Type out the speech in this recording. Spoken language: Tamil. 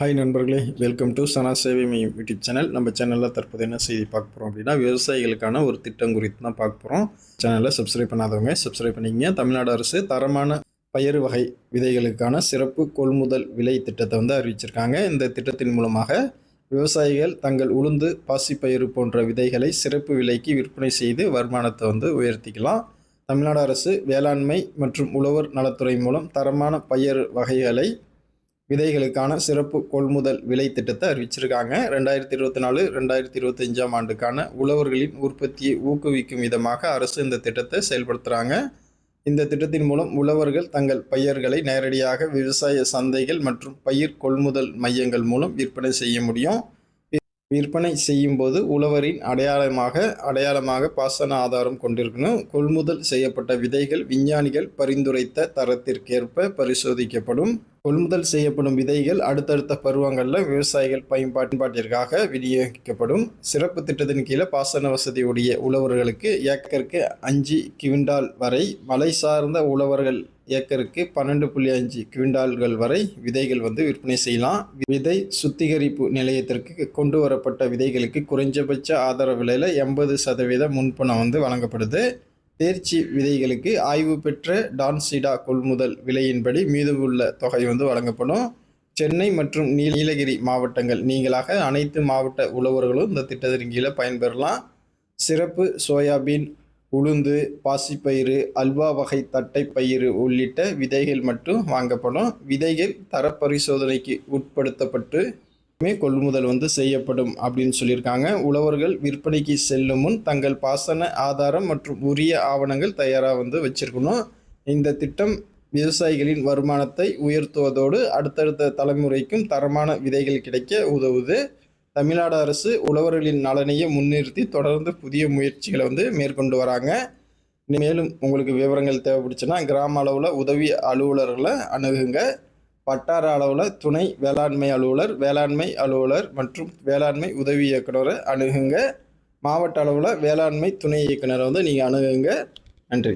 ஹாய் நண்பர்களே. வெல்கம் டு சனா சேவை மையம் யூடியூப் சேனல் நம்ம சேனலில் தற்போது என்ன செய்தி பார்க்க போகிறோம் அப்படின்னா விவசாயிகளுக்கான ஒரு திட்டம் குறித்து தான் பார்க்க போகிறோம் சேனலை சப்ஸ்கிரைப் பண்ணாதவங்க சப்ஸ்கிரைப் பண்ணிக்கங்க. தமிழ்நாடு அரசு தரமான பயிர் வகை விதைகளுக்கான சிறப்பு கொள்முதல் விலை திட்டத்தை வந்து அறிவிச்சிருக்காங்க. இந்த திட்டத்தின் மூலமாக விவசாயிகள் தங்கள் உளுந்து பாசிப்பயிறு போன்ற விதைகளை சிறப்பு விலைக்கு விற்பனை செய்து வருமானத்தை வந்து உயர்த்திக்கலாம். தமிழ்நாடு அரசு வேளாண்மை மற்றும் உழவர் நலத்துறை மூலம் தரமான பயிர் வகைகளை விதைகளுக்கான சிறப்பு கொள்முதல் விலை திட்டத்தை அறிவிச்சிருக்காங்க. ரெண்டாயிரத்தி இருபத்தி நாலு ரெண்டாயிரத்தி இருபத்தஞ்சாம் ஆண்டுக்கான உழவர்களின் உற்பத்தியை ஊக்குவிக்கும் விதமாக அரசு இந்த திட்டத்தை செயல்படுத்துகிறாங்க இந்த திட்டத்தின் மூலம் உழவர்கள் தங்கள் பயிர்களை நேரடியாக விவசாய சந்தைகள் மற்றும் பயிர் கொள்முதல் மையங்கள் மூலம் விற்பனை செய்ய முடியும். விற்பனை செய்யும்போது உழவரின் அடையாளமாக அடையாளமாக பாசன ஆதாரம் கொண்டிருக்கணும். கொள்முதல் செய்யப்பட்ட விதைகள் விஞ்ஞானிகள் பரிந்துரைத்த தரத்திற்கேற்ப பரிசோதிக்கப்படும். கொள்முதல் செய்யப்படும் விதைகள் அடுத்தடுத்த பருவங்களில் விவசாயிகள் பயன்பாட்டிற்காக விநியோகிக்கப்படும். சிறப்பு திட்டத்தின் கீழே பாசன வசதியுடைய உழவர்களுக்கு ஏக்கருக்கு அஞ்சு கிவிண்டால் வரை மலை சார்ந்த உழவர்கள் ஏக்கருக்கு பன்னெண்டு புள்ளி அஞ்சு குவிண்டால்கள் வரை விதைகள் வந்து விற்பனை செய்யலாம். விதை சுத்திகரிப்பு நிலையத்திற்கு கொண்டு வரப்பட்ட விதைகளுக்கு குறைஞ்சபட்ச ஆதரவு விலையில் எண்பது சதவீத முன்பணம் வந்து வழங்கப்படுது. தேர்ச்சி விதைகளுக்கு ஆய்வு பெற்ற டான்சிடா கொள்முதல் விலையின்படி மீதமுள்ள தொகை வந்து வழங்கப்படும். சென்னை மற்றும் நீலகிரி மாவட்டங்கள் நீங்களாக அனைத்து மாவட்ட உழவர்களும் இந்த திட்டத்தின் கீழே பயன்பெறலாம். சிறப்பு சோயாபீன் உளுந்து பாசிப்பயிறு அல்வா வகை தட்டை பயிறு உள்ளிட்ட விதைகள் மட்டும் வாங்கப்படும். விதைகள் தரப்பரிசோதனைக்கு உட்படுத்தப்பட்டு கொள்முதல் வந்து செய்யப்படும் அப்படின்னு சொல்லியிருக்காங்க. உழவர்கள் விற்பனைக்கு செல்லும் முன் தங்கள் பாசன ஆதாரம் மற்றும் உரிய ஆவணங்கள் தயாராக வந்து வச்சிருக்கணும். இந்த திட்டம் விவசாயிகளின் வருமானத்தை உயர்த்துவதோடு அடுத்தடுத்த தலைமுறைக்கும் தரமான விதைகள் கிடைக்க உதவுது. தமிழ்நாடு அரசு உழவர்களின் நலனையை முன்னிறுத்தி தொடர்ந்து புதிய முயற்சிகளை வந்து மேற்கொண்டு வராங்க. மேலும் உங்களுக்கு விவரங்கள் தேவைப்படுச்சுன்னா கிராம அளவில் உதவி அலுவலர்களை அணுகுங்க. வட்டார அளவில் துணை வேளாண்மை அலுவலர் வேளாண்மை அலுவலர் மற்றும் வேளாண்மை உதவி இயக்குனரை அணுகுங்க. மாவட்ட அளவில் வேளாண்மை துணை இயக்குனரை வந்து நீங்கள் அணுகுங்க. நன்றி.